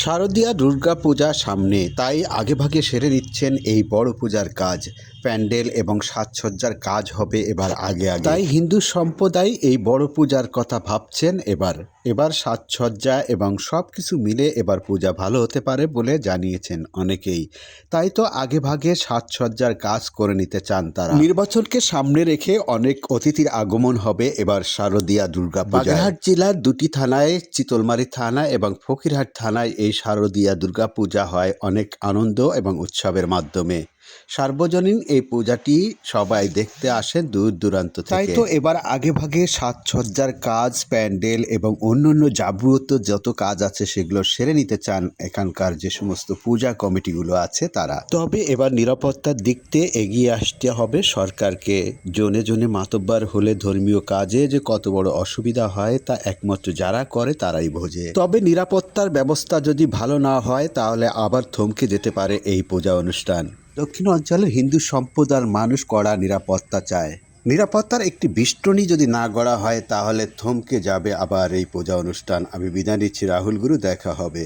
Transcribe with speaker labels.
Speaker 1: শারদীয়া দুর্গা পূজা সামনে তাই আগেভাগে সেরে নিচ্ছেন এই বড় পূজার কাজ। প্যান্ডেল এবং সাজসজ্জার কাজ হবে এবার আগে আগে। তাই হিন্দু সম্প্রদায় এই বড় পূজার কথা ভাবছেন এবার। এবার সাজসজ্জা এবং সব কিছু মিলে এবার পূজা ভালো হতে পারে বলে জানিয়েছেন অনেকেই। তাই তো আগে ভাগে সাজসজ্জার কাজ করে নিতে চান তারা। নির্বাচনকে সামনে রেখে অনেক অতিথির আগমন হবে এবার শারদীয়া দুর্গা বাগেরহাট জেলার দুটি থানায় চিতলমারি থানা এবং ফকিরহাট থানায় এই শারদীয়া দুর্গা পূজা হয় অনেক আনন্দ এবং উৎসবের মাধ্যমে। সার্বজনীন এই পূজাটি সবাই দেখতে আসেন দূর দূরান্ত থেকে। তাই তো এবার আগে ভাগে সাজসজ্জার কাজ প্যান্ডেল এবং অন্যান্য যাবতীয় যত কাজ আছে সেগুলো সেরে নিতে চান এখানকার যে সমস্ত পূজা কমিটিগুলো আছে তারা। তবে এবার নিরাপত্তার দিক দিয়ে এগিয়ে আসতে হবে সরকারকে। জনে জনে মাতব্বার হলে ধর্মীয় কাজে যে কত বড় অসুবিধা হয় তা একমাত্র যারা করে তারাই বোঝে। তবে নিরাপত্তার ব্যবস্থা যদি ভালো না হয় তাহলে আবার থমকে যেতে পারে এই পূজা অনুষ্ঠান। দক্ষিণ অঞ্চলের হিন্দু সম্প্রদায়ের মানুষ কড়া নিরাপত্তা চায়। নিরাপত্তার একটি বিষ্টনী যদি না গড়া হয়, তাহলে থমকে যাবে আবার এই পূজা অনুষ্ঠান। আমি বিদায় নিচ্ছি। রাহুল গুরু, দেখা হবে।